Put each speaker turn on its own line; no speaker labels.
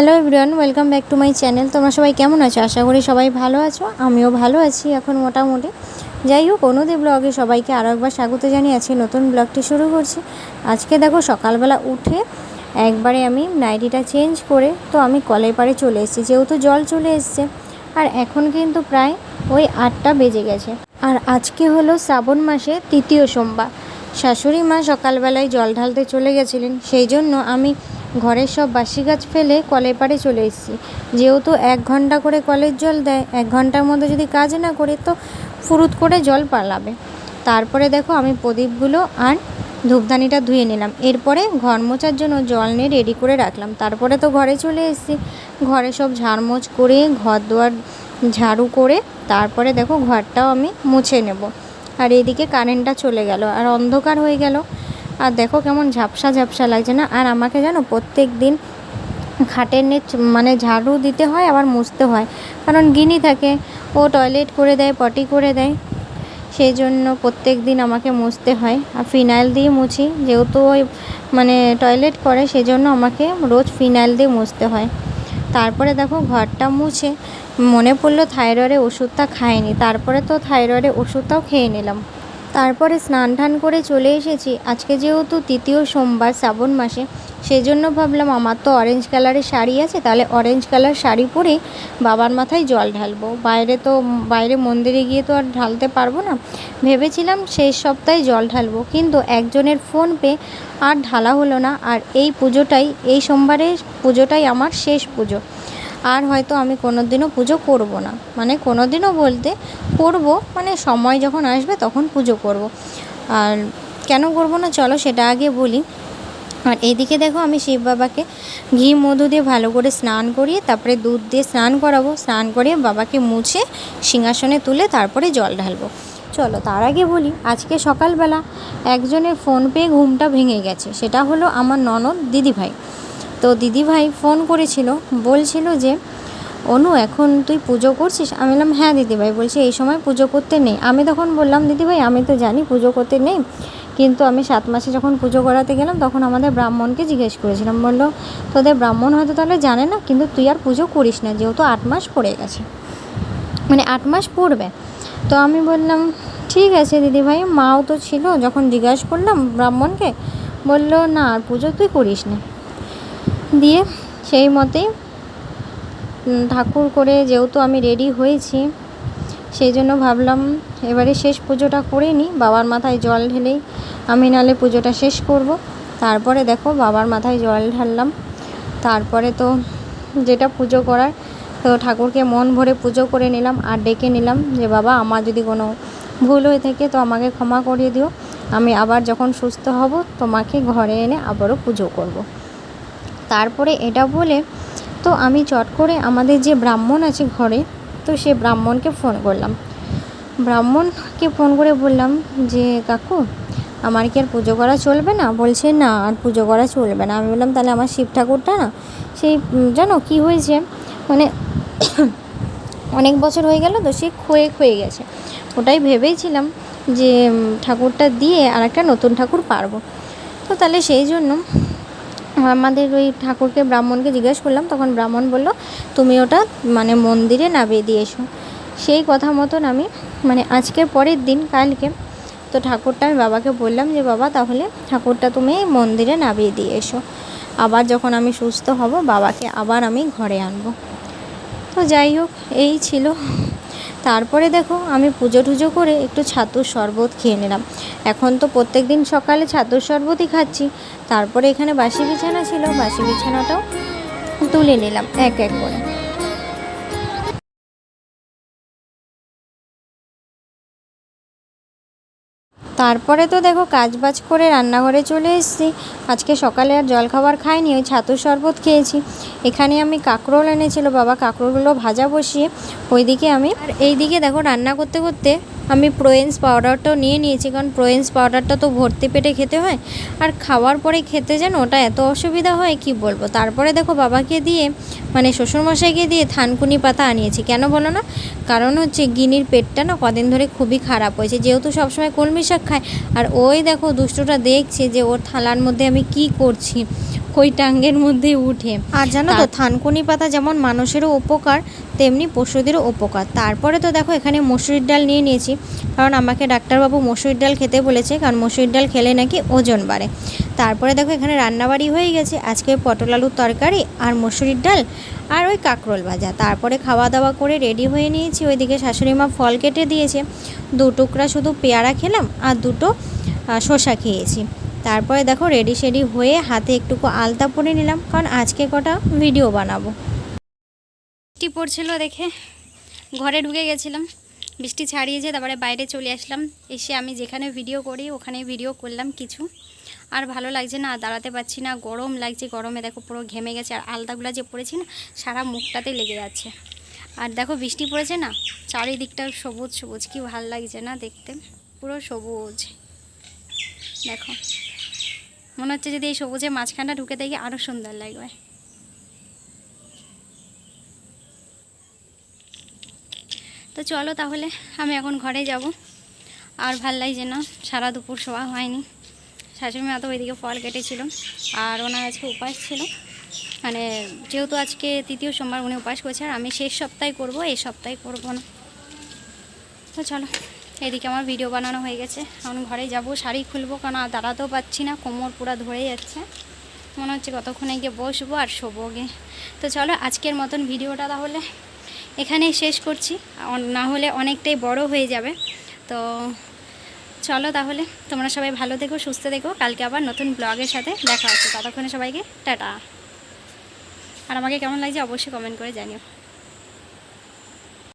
Hello everyone, welcome back to my channel. তোমরা সবাই কেমন আছো? আশা করি সবাই ভালো আছো। আমিও ভালো আছি এখন মোটামুটি। যাই হোক অনুদি ব্লগে সবাইকে আরও একবার স্বাগত জানিয়ে আছি নতুন ব্লগটি শুরু করছি। আজকে দেখো, সকালবেলা উঠে একবারে আমি নাইটিটা চেঞ্জ করে তো আমি কলের পাড়ে চলে এসেছি। যেহেতু জল চলে এসছে, আর এখন কিন্তু প্রায় ওই আটটা বেজে গেছে। আর আজকে হলো শ্রাবণ মাসে তৃতীয় সোমবার। শাশুড়ি মা সকালবেলায় জল ঢালতে চলে গেছিলেন, সেই জন্য আমি ঘরের সব বাসি গাছ ফেলে কলের পাড়ে চলে এসেছি। যেহেতু এক ঘণ্টা করে কলের জল দেয়, এক ঘণ্টার মধ্যে যদি কাজ না করে তো ফুরুত করে জল পালাবে। তারপরে দেখো আমি প্রদীপগুলো আর ধূপদানিটা ধুয়ে নিলাম। এরপরে ঘর মোছার জন্য জল নিয়ে রেডি করে রাখলাম। তারপরে তো ঘরে চলে এসেছি। ঘরে সব ঝাড়মোছ করে, ঘর দুয়ার ঝাড়ু করে, তারপরে দেখো ঘরটাও আমি মুছে নেব। আর এদিকে কারেন্টটা চলে গেল। আর অন্ধকার হয়ে গেল। আর দেখো কেমন ঝাপসা ঝাপসা লাগছে না? আর আমাকে জানো প্রত্যেক দিন খাটের নেট মানে ঝাড়ু দিতে হয়, আবার মুছতে হয়। কারণ গিনি থাকে, ও টয়লেট করে দেয় পটি করে দেয়। সেই জন্য প্রত্যেক দিন আমাকে মুছতে হয়। আর ফিনাইল দিয়ে মুছি। যেহেতু ওই মানে টয়লেট করে, সেই জন্য আমাকে রোজ ফিনাইল দিয়ে মুছতে হয়। তারপরে দেখো ঘরটা মুছে। মনে পড়ল থাইরয়েডের ওষুধটা খাইনি। তারপরে তো থাইরয়েডের ওষুধটাও খেয়ে নিলাম। তারপরে স্নান টান করে চলে এসেছি। আজকে যেহেতু তৃতীয় সোমবার শ্রাবণ মাসে সেই জন্য ভাবলাম আমার তো অরেঞ্জ কালারের শাড়ি আছে, তাহলে অরেঞ্জ কালার শাড়ি পরে বাবার মাথায় জল ঢালবো। বাইরে তো, বাইরে মন্দিরে গিয়ে তো আর ঢালতে পারব না। ভেবেছিলাম শেষ সপ্তাহে জল ঢালবো, কিন্তু একজনের ফোন পে আর ঢালা হলো না। আর এই পুজোটাই, এই সোমবারের পুজোটাই আমার শেষ পুজো। আর হয়তো আমি কোনো দিনও পুজো করব না। মানে কোনো দিনও বলতে করব মানে সময় যখন আসবে তখন পুজো করব। আর কেন করব না চলো সেটা আগে বলি। আর এইদিকে দেখো আমি শিব বাবাকে ঘি মধু দিয়ে ভালো করে স্নান করিয়ে, তারপরে দুধ দিয়ে স্নান করাবো। স্নান করিয়ে বাবাকে মুছে সিংহাসনে তুলে তারপরে জল ঢালবো। চলো তার আগে বলি, আজকে সকালবেলা একজনের ফোন পেয়ে ঘুমটা ভেঙে গেছে। সেটা হলো আমার ননদ দিদিভাই। তো দিদিভাই ফোন করেছিল, বলছিল যে, অনু, এখন তুই পুজো করছিস? আমি বললাম হ্যাঁ দিদিভাই। বলছি, এই সময় পুজো করতে নেই। আমি তখন বললাম, দিদিভাই, আমি তো জানি পুজো করতে নেই, কিন্তু আমি সাত মাসে যখন পুজো করাতে গেলাম, তখন আমাদের ব্রাহ্মণকে জিজ্ঞেস করেছিলাম। বলল, তোদের ব্রাহ্মণ হয়তো তাহলে জানে না, কিন্তু তুই আর পুজো করিস না, যেহেতু আট মাস পড়ে গেছে। মানে আট মাস পড়বে। তো আমি বললাম, ঠিক আছে দিদিভাই। মাও তো ছিল, যখন জিজ্ঞাসা করলাম ব্রাহ্মণকে, বলল, না, আর পুজো তুই করিস না। দিয়ে সেই মতেই ঠাকুর করে যেহেতু আমি রেডি হয়েছি, সেই জন্য ভাবলাম এবারে শেষ পুজোটা করে নিই। বাবার মাথায় জল ঢেলেই আমি নালে পুজোটা শেষ করব। তারপরে দেখো বাবার মাথায় জল ঢাললাম। তারপরে তো যেটা পুজো করার, তো ঠাকুরকে মন ভরে পুজো করে নিলাম আর ডেকে নিলাম যে, বাবা, আমার যদি কোনো ভুল হয়ে থাকে তো আমাকে ক্ষমা করিয়ে দিও। আমি আবার যখন সুস্থ হব, তোমাকে ঘরে এনে আবারও পুজো করব। তারপরে এটা বলে, তো আমি চট করে আমাদের যে ব্রাহ্মণ আছে ঘরে, তো সে ব্রাহ্মণকে ফোন করলাম। ব্রাহ্মণকে ফোন করে বললাম যে, কাকু, আমার কি আর পুজো করা চলবে না? বলছে, না, আর পুজো করা চলবে না। আমি বললাম, তাহলে আমার শিব ঠাকুরটা না, সেই জানো কি হয়েছে? মানে অনেক বছর হয়ে গেল তো সে ক্ষয়ে ক্ষয়ে গেছে। ওটাই ভেবেছিলাম যে ঠাকুরটা দিয়ে আর একটা নতুন ঠাকুর পারব। তো তাহলে সেই জন্য আমাদের ওই ঠাকুরকে ব্রাহ্মণকে জিজ্ঞেস করলাম, তখন ব্রাহ্মণ বলল, তুমি ওটা মানে মন্দিরে নামিয়ে দিয়ে এসো। সেই কথা মতন আমি মানে আজকের পরের দিন, কালকে, তো ঠাকুরটা আমি বাবাকে বললাম যে, বাবা, তাহলে ঠাকুরটা তুমি মন্দিরে নামিয়ে দিয়ে এসো। আবার যখন আমি সুস্থ হব, বাবাকে আবার আমি ঘরে আনব। তো যাই হোক, এই ছিল তারপরে দেখো, আমি পুজো টুজো করে একটু ছাতুর শরবত খেয়ে নিলাম। এখন তো প্রত্যেক দিন সকালে ছাতুর শরবতই খাচ্ছি। তারপরে এখানে বাসি বিছানা ছিল, বাসি বিছানাটাও তুলে নিলাম এক এক করে। তারপরে তো দেখো কাজ বাজ করে রান্নাঘরে চলে এসেছি। আজকে সকালে আর জলখাবার খাইনি, ওই ছাতুর শরবত খেয়েছি। এখানে আমি কাঁকরোল এনেছিল, বাবা কাঁকরোলগুলো ভাজা বসিয়ে, ওইদিকে আমি আর এইদিকে দেখো রান্না করতে করতে আমি প্রোয়েন্স পাউডারটাও নিয়ে নিয়েছি, কারণ প্রোয়েন্স পাউডারটা তো ভর্তি পেটে খেতে হয়। আর খাওয়ার পরে খেতে যেন ওটা এত অসুবিধা হয়, কি বলব? তারপরে দেখো বাবাকে দিয়ে মানে শ্বশুরমশাইকে দিয়ে থানকুনি পাতা আনিয়েছি। কেন বলো না? কারণ হচ্ছে গিনির পেটটা না কদিন ধরে খুবই খারাপ হয়েছে। যেহেতু সবসময় কলমি শাক খায়, আর ওই দেখো দুষ্টুটা দেখছে যে ওর থালার মধ্যে আমি কি করছি। ওই টাঙ্গের মধ্যে উঠে। আর জানো তো থানকুনি পাতা যেমন মানুষেরও উপকার তেমনি পশুদেরও উপকার। তারপরে তো দেখো এখানে মসুরির ডাল নিয়ে নিয়েছি। কারণ আমাকে ডাক্তারবাবু মসুরির ডাল খেতে বলেছে কারণ মসুরির ডাল খেলে নাকি ওজন বাড়ে। তারপরে দেখো এখানে রান্নাবাড়ি হয়ে গেছে। আজকে পটল আলুর তরকারি আর মসুরির ডাল আর ওই কাঁকরোল ভাজা। তারপরে খাওয়া দাওয়া করে রেডি হয়ে নিয়েছি। ওইদিকে শাশুড়ি মা ফল কেটে দিয়েছে। দু টুকরা শুধু পেয়ারা খেলাম আর দুটো শসা খেয়েছি। তারপরে দেখো রেডি শেডি হয়ে হাতে একটুকু আলতা পরে নিলাম, কারণ আজকে কটা ভিডিও বানাবো।
বৃষ্টি পড়ছিল দেখে ঘরে ঢুকে গেছিলাম, বৃষ্টি ছাড়িয়ে ছাড়িয়েছে, তারপরে বাইরে চলে আসলাম, এসে আমি যেখানে ভিডিও করি ওখানে ভিডিও করলাম কিছু। আর ভালো লাগছে না, দাঁড়াতে পারছি না, গরম লাগছে, গরমে দেখো পুরো ঘেমে গেছে, আর আলতাগুলো যে পড়েছি না, সারা মুখটাতে লেগে যাচ্ছে। আর দেখো বৃষ্টি পড়েছে না, চারিদিকটা সবুজ সবুজ, কি ভালো লাগছে না দেখতে, পুরো সবুজ। দেখো। মনে হচ্ছে যদি এই সবুজে মাঝখানটা ঢুকে দেখি আরও সুন্দর লাগবে। তো চলো তাহলে, আমি এখন ঘরে যাব। আর ভালো লাগছে না, সারা দুপুর শোয়া হয়নি। শাশুড়ি মা তো ওইদিকে ফল কেটেছিল, আর ওনার আজকে উপাস ছিল। মানে যেহেতু আজকে তৃতীয় সোমবার উনি উপাস করছে, আর আমি শেষ সপ্তাহে করব, এই সপ্তাহে করব না। তো চলো। এদিকে আমার ভিডিও বানানো হয়ে গেছে। এখন ঘরে যাব, শাড়ি খুলবো, কারণ আর দাঁড়াতেও পাচ্ছি না, কোমর পুরো ধরে যাচ্ছে। মনে হচ্ছে কতক্ষণে গিয়ে বসবো আর শোবো গে তো চলো, আজকের মতন ভিডিওটা তাহলে এখানেই শেষ করছি। না হলে অনেকটাই বড় হয়ে যাবে। তো চলো তাহলে, তোমরা সবাই ভালো দেখো সুস্থ থেকো। কালকে আবার নতুন ব্লগের সাথে দেখা হচ্ছে। ততক্ষণে সবাইকে টাটা। আর আমাকে কেমন লাগছে অবশ্যই কমেন্ট করে জানিও।